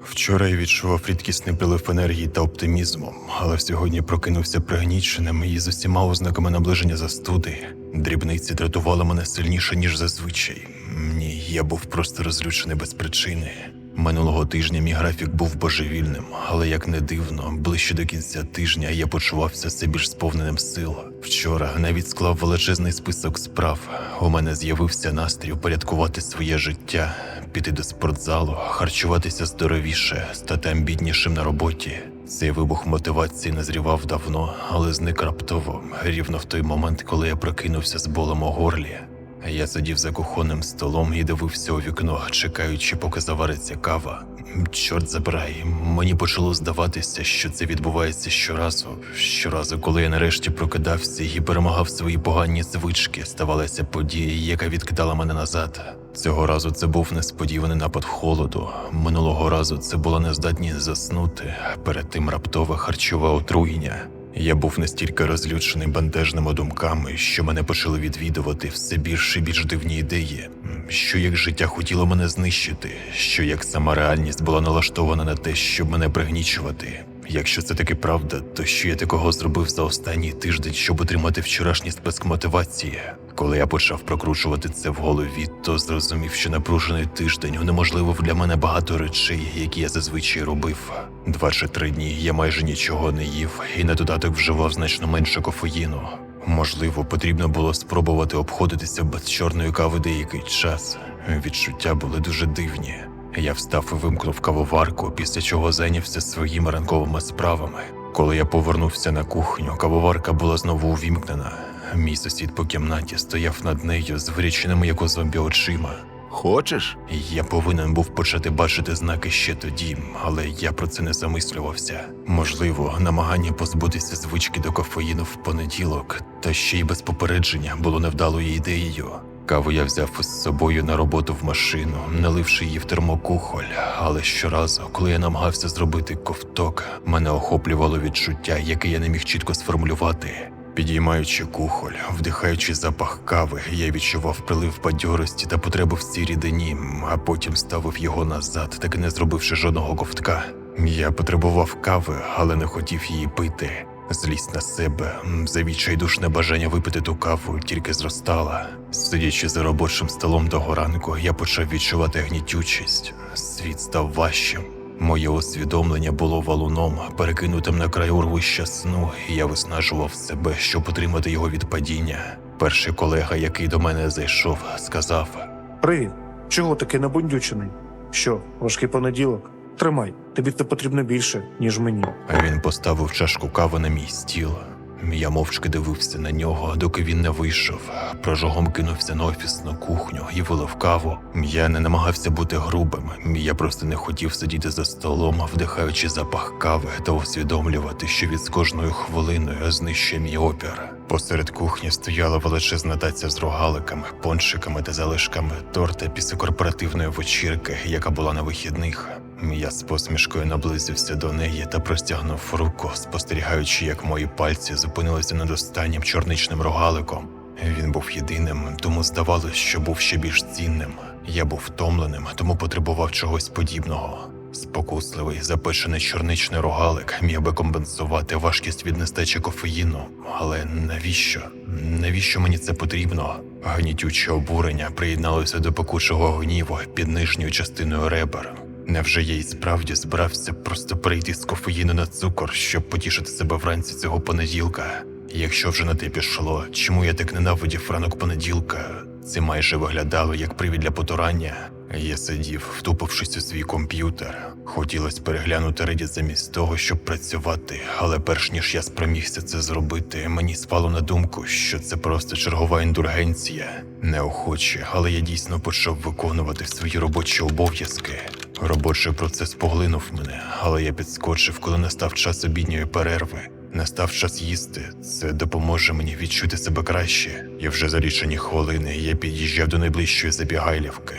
Вчора я відчував рідкісний прилив енергії та оптимізму, але сьогодні прокинувся пригніченим і з усіма ознаками наближення застуди. Дрібниці дратували мене сильніше, ніж зазвичай. Ні, я був просто розлючений без причини. Минулого тижня мій графік був божевільним, але як не дивно, ближче до кінця тижня я почувався все більш сповненим сил. Вчора навіть склав величезний список справ. У мене з'явився настрій упорядкувати своє життя, піти до спортзалу, харчуватися здоровіше, стати амбітнішим на роботі. Цей вибух мотивації назрівав давно, але зник раптово, рівно в той момент, коли я прокинувся з болем у горлі. Я сидів за кухонним столом і дивився у вікно, чекаючи, поки завариться кава. Чорт забирай, мені почало здаватися, що це відбувається щоразу. Щоразу, коли я нарешті прокидався і перемагав свої погані звички, ставалася подія, яка відкидала мене назад. Цього разу це був несподіваний напад холоду. Минулого разу це була нездатність заснути, перед тим раптове харчове отруєння. Я був настільки розлючений бентежними думками, що мене почали відвідувати все більш і більш дивні ідеї, що як життя хотіло мене знищити, що як сама реальність була налаштована на те, щоб мене пригнічувати. Якщо це таки правда, то що я такого зробив за останній тиждень, щоб отримати вчорашній список мотивації? Коли я почав прокручувати це в голові, то зрозумів, що напружений тиждень унеможливив для мене багато речей, які я зазвичай робив. Два чи три дні я майже нічого не їв і на додаток вживав значно менше кофеїну. Можливо, потрібно було спробувати обходитися без чорної кави деякий час. Відчуття були дуже дивні. Я встав і вимкнув кавоварку, після чого зайнявся своїми ранковими справами. Коли я повернувся на кухню, кавоварка була знову увімкнена. Мій сусід по кімнаті стояв над нею з виріченими як у зомбі очима. Хочеш? Я повинен був почати бачити знаки ще тоді, але я про це не замислювався. Можливо, намагання позбутися звички до кофеїну в понеділок, та ще й без попередження було невдалою ідеєю. Каву я взяв із собою на роботу в машину, наливши її в термокухоль, але щоразу, коли я намагався зробити ковток, мене охоплювало відчуття, яке я не міг чітко сформулювати. Підіймаючи кухоль, вдихаючи запах кави, я відчував прилив бадьорості та потреби в цій рідині, а потім ставив його назад, так і не зробивши жодного ковтка. Я потребував кави, але не хотів її пити. Злість на себе, за відчайдушне бажання випити ту каву тільки зростала. Сидячи за робочим столом того ранку, я почав відчувати гнітючість. Світ став важчим. Моє усвідомлення було валуном, перекинутим на край урвища сну, і я виснажував себе, щоб отримати його від падіння. Перший колега, який до мене зайшов, сказав: Привіт. Чого такий набундючений? Що, важкий понеділок? Тримай, тобі це потрібно більше, ніж мені. А він поставив чашку кави на мій стіл. Я мовчки дивився на нього, доки він не вийшов. Прожогом кинувся на офісну кухню і вилив каву. Я не намагався бути грубим. Я просто не хотів сидіти за столом, вдихаючи запах кави та усвідомлювати, що від з кожною хвилиною знищує мій опір. Посеред кухні стояла величезна таця з рогаликами, пончиками та залишками торта після корпоративної вечірки, яка була на вихідних. Я з посмішкою наблизився до неї та простягнув руку, спостерігаючи, як мої пальці зупинилися над останнім чорничним рогаликом. Він був єдиним, тому здавалось, що був ще більш цінним. Я був втомленим, тому потребував чогось подібного. Спокусливий, запечений чорничний рогалик міг би компенсувати важкість від нестечі кофеїну. Але навіщо? Навіщо мені це потрібно? Гнітюче обурення приєдналося до пекучого гніву під нижньою частиною ребер. Невже я й справді збирався просто перейти з кофеїну на цукор, щоб потішити себе вранці цього понеділка? Якщо вже на те пішло, чому я так ненавидів ранок понеділка? Це майже виглядало як привід для потурання. Я сидів, втупившись у свій комп'ютер. Хотілося переглянути Reddit замість того, щоб працювати, але перш ніж я спромігся це зробити, мені спало на думку, що це просто чергова індульгенція. Неохоче, але я дійсно почав виконувати свої робочі обов'язки. Робочий процес поглинув мене, але я підскочив, коли настав час обідньої перерви. Настав час їсти. Це допоможе мені відчути себе краще. І вже за лічені хвилини я під'їжджав до найближчої забігайлівки.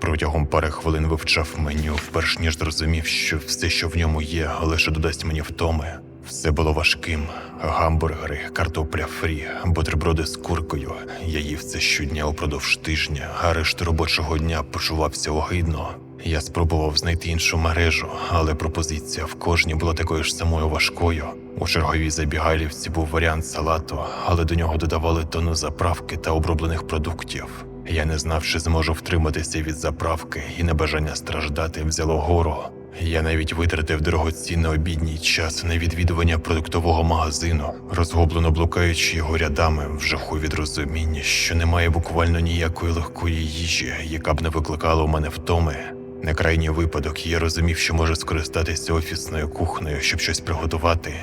Протягом пари хвилин вивчав меню, перш ніж зрозумів, що все, що в ньому є, лише додасть мені втоми. Все було важким: гамбургери, картопля фрі, бутерброди з куркою. Я їв це щодня упродовж тижня, а решту робочого дня почувався огидно. Я спробував знайти іншу мережу, але пропозиція в кожній була такою ж самою важкою. У черговій забігайлівці був варіант салату, але до нього додавали тону заправки та оброблених продуктів. Я не знав, чи зможу втриматися від заправки, і небажання страждати взяло гору. Я навіть витратив дорогоцінний обідній час на відвідування продуктового магазину, розгублено блукаючи його рядами в жаху від розуміння, що немає буквально ніякої легкої їжі, яка б не викликала у мене втоми. На крайній випадок я розумів, що можу скористатися офісною кухнею, щоб щось приготувати.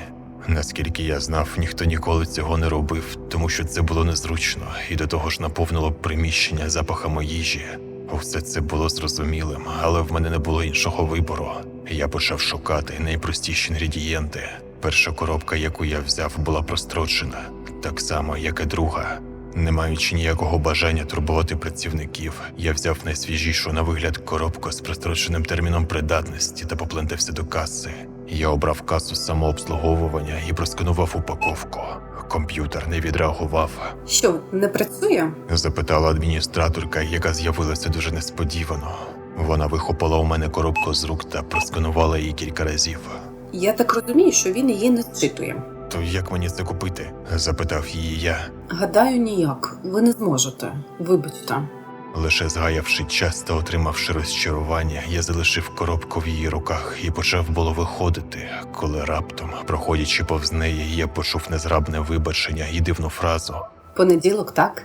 Наскільки я знав, ніхто ніколи цього не робив, тому що це було незручно, і до того ж наповнило приміщення запахами їжі. Усе це було зрозумілим, але в мене не було іншого вибору. Я почав шукати найпростіші інгредієнти. Перша коробка, яку я взяв, була прострочена, так само, як і друга. Не маючи ніякого бажання турбувати працівників, я взяв найсвіжішу на вигляд коробку з простроченим терміном придатності та поплентався до каси. Я обрав касу самообслуговування і просканував упаковку. Комп'ютер не відреагував. Що, не працює? Запитала адміністраторка, яка з'явилася дуже несподівано. Вона вихопила у мене коробку з рук та просканувала її кілька разів. Я так розумію, що він її не зчитує. То як мені це купити? запитав її я. Гадаю, ніяк. Ви не зможете. Вибачте. Лише згаявши час та отримавши розчарування, я залишив коробку в її руках і почав було виходити, коли раптом, проходячи повз неї, я почув незграбне вибачення і дивну фразу. Понеділок, так?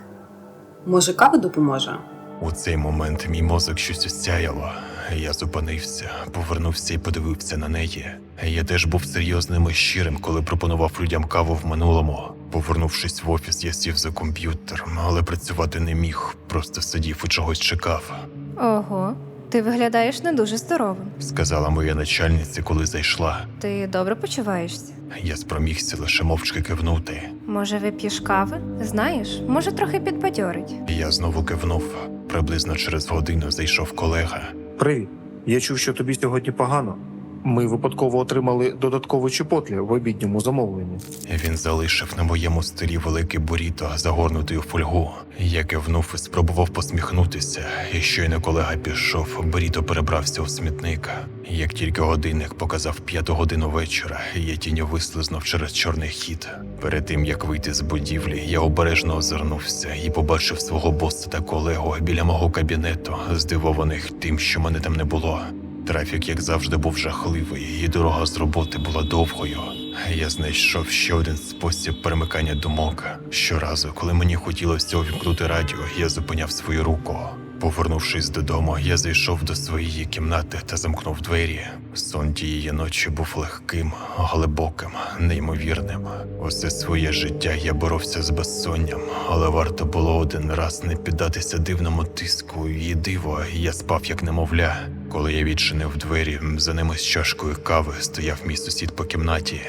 Може, кава допоможе? У цей момент мій мозок щось осяяло. Я зупинився, повернувся і подивився на неї. Я теж був серйозним і щирим, коли пропонував людям каву в минулому. Повернувшись в офіс, я сів за комп'ютер, але працювати не міг, просто сидів і чогось чекав. Ого, ти виглядаєш не дуже здоровим. Сказала моя начальниця, коли зайшла. Ти добре почуваєшся? Я спромігся лише мовчки кивнути. Може, вип'єш кави? Знаєш, може трохи підбадьорить. Я знову кивнув. Приблизно через годину зайшов колега. Привіт. Я чув, що тобі сьогодні погано. Ми випадково отримали додаткові чіпотлі в обідньому замовленні. Він залишив на моєму столі великий буріто, загорнутий у фольгу. Я кивнув і спробував посміхнутися, і щойно колега пішов, буріто перебрався у смітник. Як тільки годинник показав п'яту годину вечора, я тіньо вислизнув через чорний хід. Перед тим як вийти з будівлі, я обережно озирнувся і побачив свого боса та колегу біля мого кабінету, здивованих тим, що мене там не було. Трафік, як завжди, був жахливий, і дорога з роботи була довгою. Я знайшов ще один спосіб перемикання думок. Щоразу, коли мені хотілося увімкнути радіо, я зупиняв свою руку. Повернувшись додому, я зайшов до своєї кімнати та замкнув двері. Сон тієї ночі був легким, глибоким, неймовірним. Усе своє життя я боровся з безсонням, але варто було один раз не піддатися дивному тиску і диво, я спав як немовля. Коли я відчинив двері, за ними з чашкою кави стояв мій сусід по кімнаті.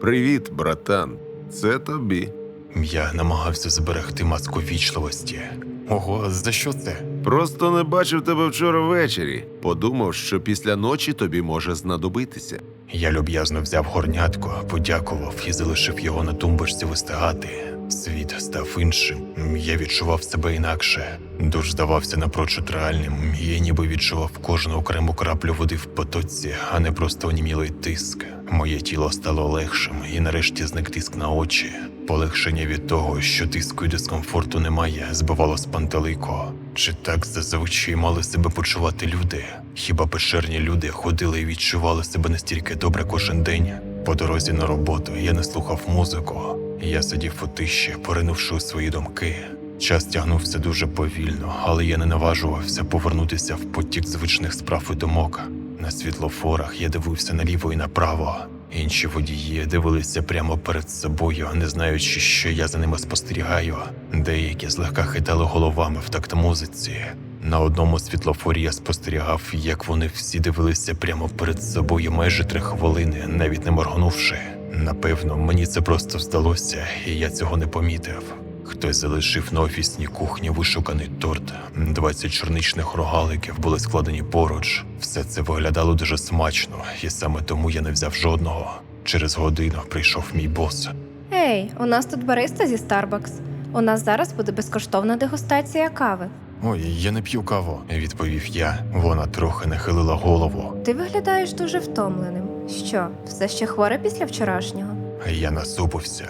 Привіт, братан. Це тобі. Я намагався зберегти маску вічливості. Ого, за що це? Просто не бачив тебе вчора ввечері. Подумав, що після ночі тобі може знадобитися. Я люб'язно взяв горнятко, подякував і залишив його на тумбочці вистигати. Світ став іншим. Я відчував себе інакше. Душ здавався напрочуд реальним. Я ніби відчував кожну окрему краплю води в потоці, а не просто онімілий тиск. Моє тіло стало легшим, і нарешті зник тиск на очі. Полегшення від того, що тиску і дискомфорту немає, збивало з пантелику. Чи так зазвичай мали себе почувати люди? Хіба печерні люди ходили і відчували себе настільки добре кожен день? По дорозі на роботу я не слухав музику. Я сидів у тиші, поринувши у свої думки. Час тягнувся дуже повільно, але я не наважувався повернутися в потік звичних справ і думок. На світлофорах я дивився наліво і направо. Інші водії дивилися прямо перед собою, не знаючи, що я за ними спостерігаю. Деякі злегка хитали головами в такт музиці. На одному світлофорі я спостерігав, як вони всі дивилися прямо перед собою майже три хвилини, навіть не моргнувши. Напевно, мені це просто здалося, і я цього не помітив. Хтось залишив на офісній кухні вишуканий торт. 20 чорничних рогаликів були складені поруч. Все це виглядало дуже смачно, і саме тому я не взяв жодного. Через годину прийшов мій бос. Ей, у нас тут бариста зі Starbucks. У нас зараз буде безкоштовна дегустація кави. Ой, я не п'ю каву, відповів я. Вона трохи нахилила голову. Ти виглядаєш дуже втомленим. Що, все ще хворе після вчорашнього? Я насупився.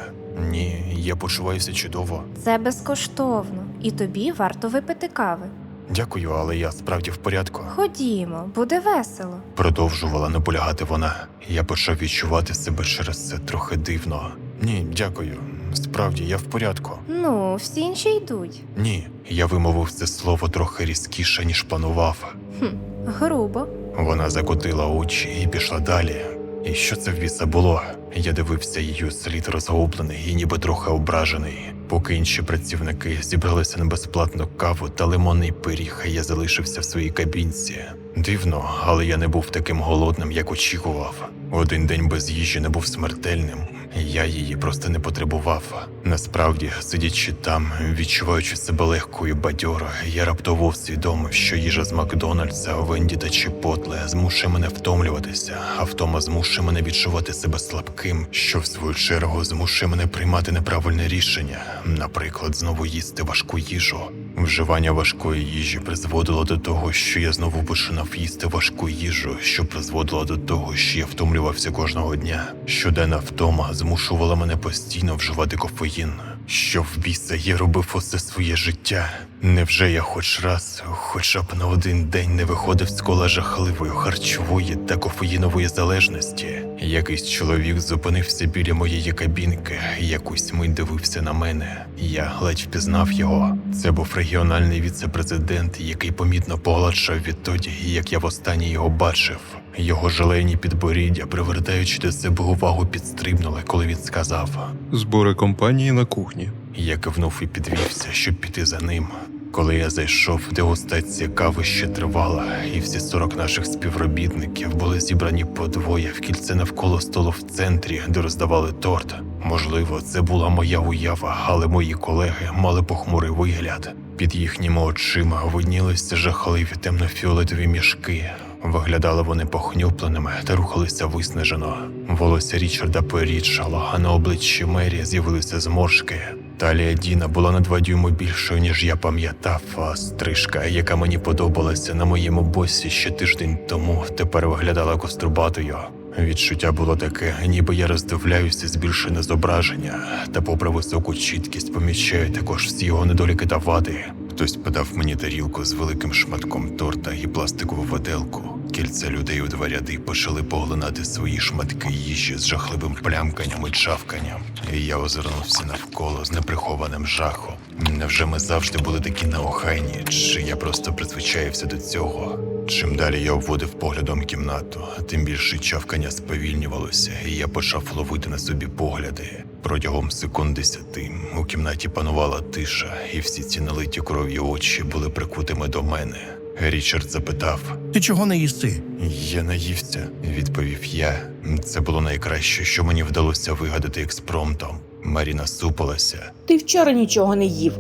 Ні, я почуваюся чудово. Це безкоштовно, і тобі варто випити кави. Дякую, але я справді в порядку. Ходімо, буде весело. Продовжувала наполягати вона. Я почав відчувати себе через це трохи дивно. Ні, дякую. Справді, я в порядку. Ну, всі інші йдуть. Ні, я вимовив це слово трохи різкіше, ніж планував. Хм, грубо. Вона закотила очі і пішла далі. І що це в біса було? Я дивився її слід розгублений і ніби трохи ображений. Поки інші працівники зібралися на безплатну каву та лимонний пиріг, я залишився в своїй кабінці. Дивно, але я не був таким голодним, як очікував. Один день без їжі не був смертельним. Я її просто не потребував. Насправді, сидячи там, відчуваючи себе легко і бадьоро, я раптово усвідомив, що їжа з Макдональдса, Венді та Чіпотле змушує мене втомлюватися, а втома змушує мене відчувати себе слабким, що в свою чергу змушує мене приймати неправильне рішення, наприклад, знову їсти важку їжу. Вживання важкої їжі призводило до того, що я знову починав їсти важку їжу, що призводило до того, що я втомлювався кожного дня. Щоденна втома змушувала мене постійно вживати кофеїн. Що в біса я робив усе своє життя? Невже я хоч раз, хоча б на один день не виходив з кола жахливої харчової та кофеїнової залежності? Якийсь чоловік зупинився біля моєї кабінки, якусь мить дивився на мене. Я ледь впізнав його. Це був регіональний віце-президент, який помітно погладшав відтоді, як я востаннє його бачив. Його желені підборіддя, привертаючи до себе увагу, підстрибнули, коли він сказав. Збори компанії на кухні. Я кивнув і підвівся, щоб піти за ним. Коли я зайшов, дегустація кави ще тривала, і всі 40 наших співробітників були зібрані подвоє в кільце навколо столу в центрі, де роздавали торт. Можливо, це була моя уява, але мої колеги мали похмурий вигляд. Під їхніми очима виднілися жахливі темно-фіолетові мішки. Виглядали вони похнюпленими та рухалися виснажено. Волосся Річарда порідшало, а на обличчі Мері з'явилися зморшки. Талія Діна була на два дюйми більшою, ніж я пам'ятав, а стрижка, яка мені подобалася на моєму босі ще тиждень тому, тепер виглядала кострубатою. Відчуття було таке, ніби я роздивляюся збільшене зображення, та попри високу чіткість помічаю також всі його недоліки та вади. Хтось подав мені тарілку з великим шматком торта і пластикову виделку. Кільця людей у два ряди почали поглинати свої шматки їжі з жахливим плямканням і чавканням. І я озирнувся навколо з неприхованим жахом. Невже ми завжди були такі неохайні, чи я просто призвичаєвся до цього? Чим далі я обводив поглядом кімнату, тим більше чавкання сповільнювалося, і я почав ловити на собі погляди. Протягом секунд десяти у кімнаті панувала тиша, і всі ці налиті кров'ю очі були прикутими до мене. Річард запитав: Ти чого не їси? Я наївся, відповів я. Це було найкраще, що мені вдалося вигадати експромтом. Маріна супалася. Ти вчора нічого не їв.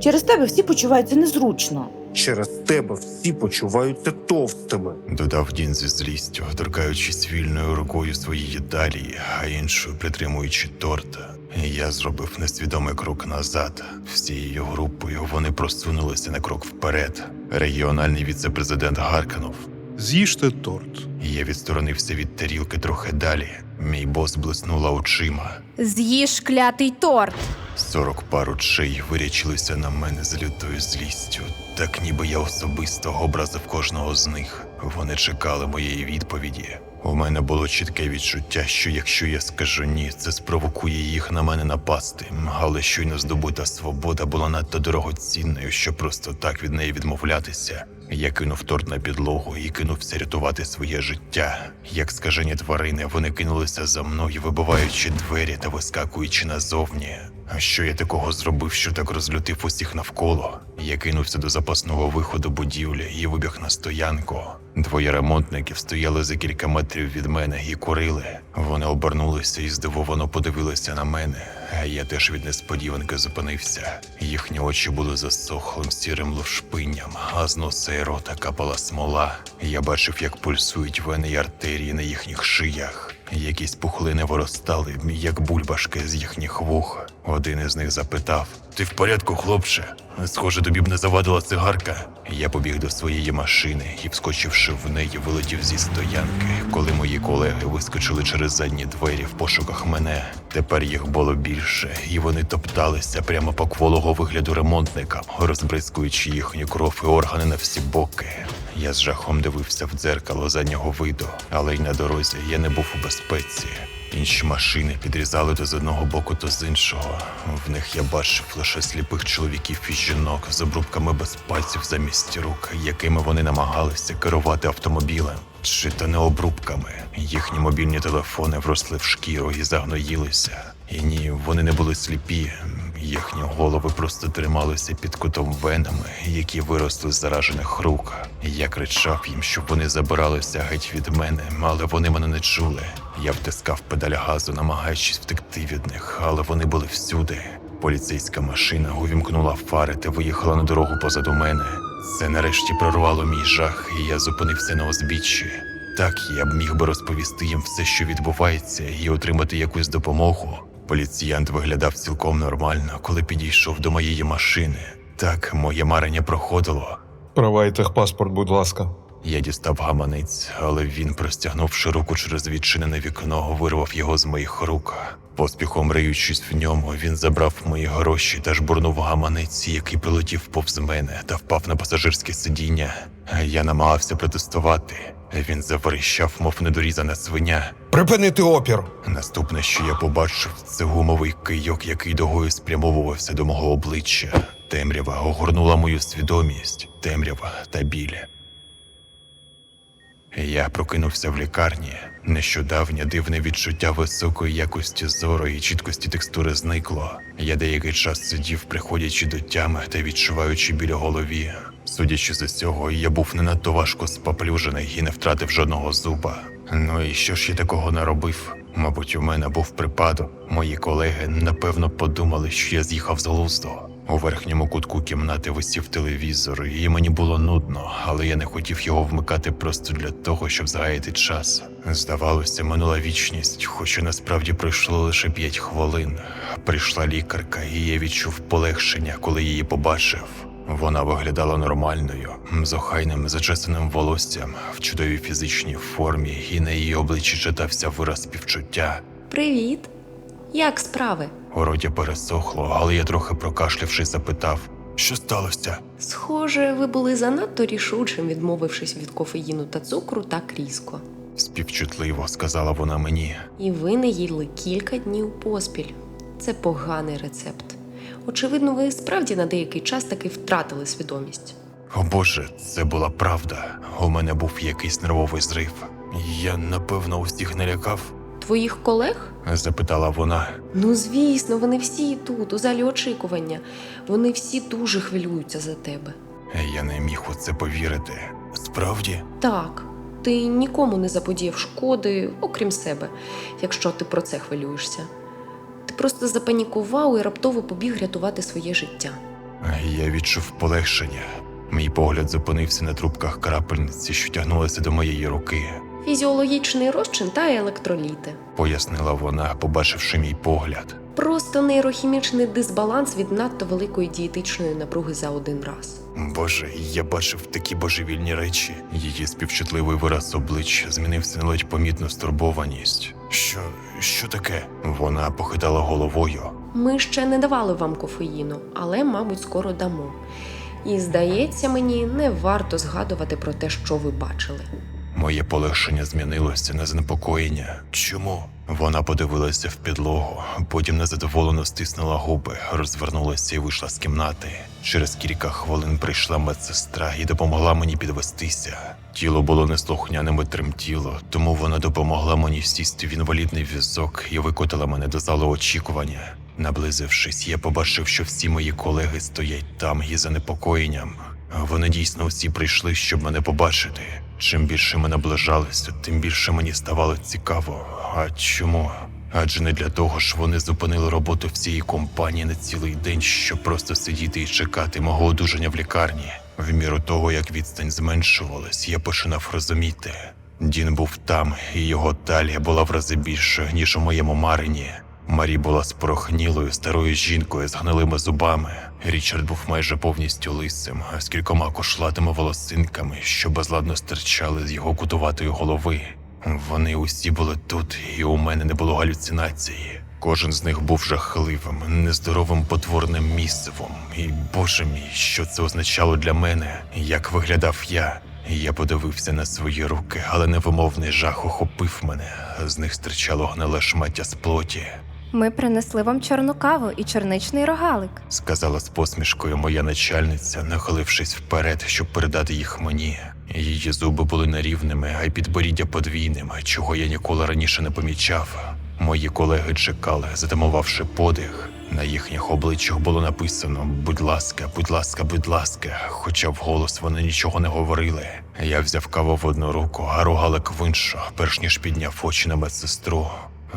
Через тебе всі почуваються незручно. Через тебе всі почуваються товстими. Додав Дін зі злістю, торкаючись вільною рукою своєї талії, а іншою притримуючи торта. Я зробив несвідомий крок назад. Всією групою вони просунулися на крок вперед. Регіональний віце-президент гаркнув. З'їжте торт. Я відсторонився від тарілки трохи далі. Мій бос блиснула очима. З'їж клятий торт. Сорок пар очей вирячилися на мене з лютою злістю, так ніби я особисто образив кожного з них. Вони чекали моєї відповіді. У мене було чітке відчуття, що якщо я скажу ні, це спровокує їх на мене напасти. Але щойно здобута свобода була надто дорогоцінною, щоб просто так від неї відмовлятися. Я кинув торт на підлогу і кинувся рятувати своє життя. Як скажені тварини, вони кинулися за мною, вибиваючи двері та вискакуючи назовні. А що я такого зробив, що так розлютив усіх навколо? Я кинувся до запасного виходу будівлі і вибіг на стоянку. Двоє ремонтників стояли за кілька метрів від мене і курили. Вони обернулися і здивовано подивилися на мене. А я теж від несподіванки зупинився. Їхні очі були засохлим сірим ловшпинням, а з носа і рота капала смола. Я бачив, як пульсують вени й артерії на їхніх шиях. Якісь пухлини виростали, як бульбашки з їхніх вух. Один із них запитав: Ти в порядку, хлопче? Схоже, тобі б не завадила цигарка. Я побіг до своєї машини і, вскочивши в неї, вилетів зі стоянки, коли мої колеги вискочили через задні двері в пошуках мене. Тепер їх було більше, і вони топталися прямо по кволого вигляду ремонтникам, розбризкуючи їхню кров і органи на всі боки. Я з жахом дивився в дзеркало заднього виду, але й на дорозі я не був у безпеці. Інші машини підрізали то з одного боку, то з іншого. В них я бачив лише сліпих чоловіків і жінок з обрубками без пальців замість рук, якими вони намагалися керувати автомобілем. Чи то не обрубками. Їхні мобільні телефони вросли в шкіру і загноїлися. І ні, вони не були сліпі. Їхні голови просто трималися під кутом венами, які виросли з заражених рук. Я кричав їм, щоб вони забиралися геть від мене, але вони мене не чули. Я втискав педаль газу, намагаючись втекти від них, але вони були всюди. Поліцейська машина увімкнула фари та виїхала на дорогу позаду мене. Це нарешті прорвало мій жах, і я зупинився на узбіччі. Так я б міг би розповісти їм все, що відбувається, і отримати якусь допомогу. Поліціянт виглядав цілком нормально, коли підійшов до моєї машини. Так, моє марення проходило. Права і техпаспорт, будь ласка. Я дістав гаманець, але він, простягнувши руку через відчинене вікно, вирвав його з моїх рук. Поспіхом риючись в ньому, він забрав мої гроші та жбурнув гаманець, який прилетів повз мене та впав на пасажирське сидіння. Я намагався протестувати. Він заверещав, мов недорізана свиня. Припинити опір! Наступне, що я побачив, це гумовий кийок, який догою спрямовувався до мого обличчя. Темрява огорнула мою свідомість, темрява та біль. Я прокинувся в лікарні. Нещодавнє дивне відчуття високої якості зору і чіткості текстури зникло. Я деякий час сидів, приходячи до тями та відчуваючи біль голові. Судячи з цього, я був не надто важко споплюжений і не втратив жодного зуба. Ну і що ж я такого наробив? Мабуть, у мене був припадок. Мої колеги напевно подумали, що я з'їхав з глузду. У верхньому кутку кімнати висів телевізор, і мені було нудно, але я не хотів його вмикати просто для того, щоб згаяти час. Здавалося, минула вічність, хоча насправді пройшло лише п'ять хвилин. Прийшла лікарка, і я відчув полегшення, коли її побачив. Вона виглядала нормальною, з охайним зачесаним волоссям, в чудовій фізичній формі, і на її обличчі читався вираз співчуття. Привіт! Як справи? У роті пересохло, але я трохи прокашлявшись, запитав, що сталося. Схоже, ви були занадто рішучим, відмовившись від кофеїну та цукру так різко. Співчутливо сказала вона мені. І ви не їли кілька днів поспіль. Це поганий рецепт. Очевидно, ви справді на деякий час таки втратили свідомість. О Боже, це була правда. У мене був якийсь нервовий зрив. Я напевно усіх налякав? Твоїх колег? запитала вона. Ну, звісно, вони всі тут, у залі очікування. Вони всі дуже хвилюються за тебе. Я не міг у це повірити. Справді? Так, ти нікому не заподіяв шкоди, окрім себе, якщо ти про це хвилюєшся. Просто запанікував і раптово побіг рятувати своє життя. Я відчув полегшення. Мій погляд зупинився на трубках крапельниці, що тягнулися до моєї руки. Фізіологічний розчин та електроліти. Пояснила вона, побачивши мій погляд. Просто нейрохімічний дисбаланс від надто великої дієтичної напруги за один раз. Боже, я бачив такі божевільні речі. Її співчутливий вираз обличчя змінився на ледь помітну стурбованість. Що, що таке? Вона похитала головою. Ми ще не давали вам кофеїну, але, мабуть, скоро дамо. І здається мені, не варто згадувати про те, що ви бачили. Моє полегшення змінилося на занепокоєння. Чому? Вона подивилася в підлогу, потім незадоволено стиснула губи, розвернулася і вийшла з кімнати. Через кілька хвилин прийшла медсестра і допомогла мені підвестися. Тіло було неслухняним і тремтіло, тому вона допомогла мені сісти в інвалідний візок і викотила мене до залу очікування. Наблизившись, я побачив, що всі мої колеги стоять там із занепокоєнням. Вони дійсно всі прийшли, щоб мене побачити. Чим більше ми наближалися, тим більше мені ставало цікаво. А чому? Адже не для того ж вони зупинили роботу всієї компанії на цілий день, щоб просто сидіти і чекати мого одужання в лікарні. В міру того, як відстань зменшувалась, я починав розуміти. Дін був там, і його талія була в рази більшою, ніж у моєму марині. Марі була спорохнілою старою жінкою з гнилими зубами. Річард був майже повністю лисим, а з кількома кошлатими волосинками, що безладно стирчали з його кутуватої голови. Вони усі були тут, і у мене не було галюцинації. Кожен з них був жахливим, нездоровим потворним місивом. І боже мій, що це означало для мене, як виглядав я. Я подивився на свої руки, але невимовний жах охопив мене. З них стирчало гниле шмаття з плоті. Ми принесли вам чорну каву і чорничний рогалик. сказала з посмішкою моя начальниця, нахилившись вперед, щоб передати їх мені. Її зуби були нерівними, а й підборіддя подвійним, чого я ніколи раніше не помічав. Мої колеги чекали, затамувавши подих. На їхніх обличчях було написано Будь ласка, будь ласка, будь ласка, хоча вголос вони нічого не говорили. Я взяв каву в одну руку, а рогалик в іншу, перш ніж підняв очі на медсестру.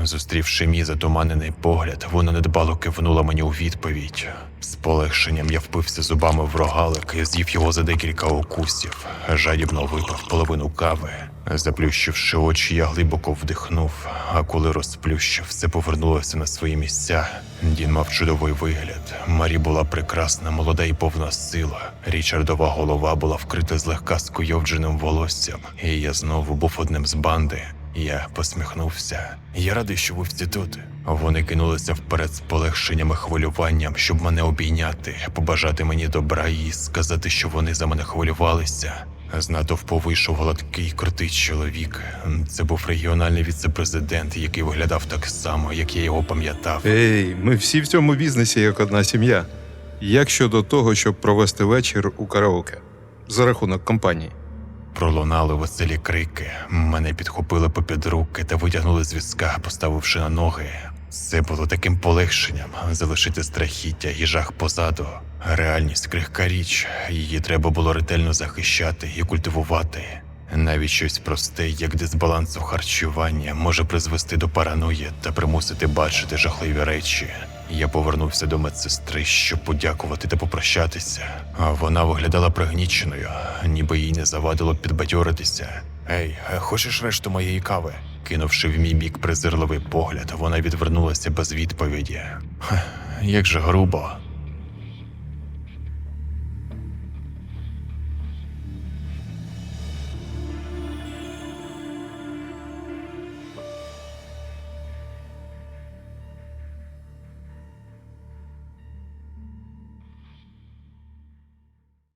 Зустрівши мій затуманений погляд, вона недбало кивнула мені у відповідь. З полегшенням я впився зубами в рогалик і з'їв його за декілька укусів, жадібно випив половину кави. Заплющивши очі, я глибоко вдихнув, а коли розплющив, все повернулося на свої місця. Дін мав чудовий вигляд. Марі була прекрасна, молода і повна сила. Річардова голова була вкрита злегка скуйовдженим волоссям, і я знову був одним з банди. Я посміхнувся. Я радий, що ви всі тут. Вони кинулися вперед з полегшенням і хвилюванням, щоб мене обійняти, побажати мені добра і сказати, що вони за мене хвилювалися. З натовпу вийшов гладкий, крутий чоловік. Це був регіональний віце-президент, який виглядав так само, як я його пам'ятав. Ей, ми всі в цьому бізнесі як одна сім'я. Як щодо того, щоб провести вечір у караоке за рахунок компанії? Пролунали веселі крики. Мене підхопили попід руки та витягнули з візка, поставивши на ноги. Це було таким полегшенням залишити страхіття і жах позаду. Реальність крихка річ, її треба було ретельно захищати і культивувати. Навіть щось просте, як дисбаланс у харчуванні, може призвести до параної та примусити бачити жахливі речі. Я повернувся до медсестри, щоб подякувати та попрощатися. А вона виглядала пригніченою, ніби їй не завадило підбадьоритися. Ей, хочеш решту моєї кави? Кинувши в мій бік презирливий погляд, вона відвернулася без відповіді. Хех, Як же грубо.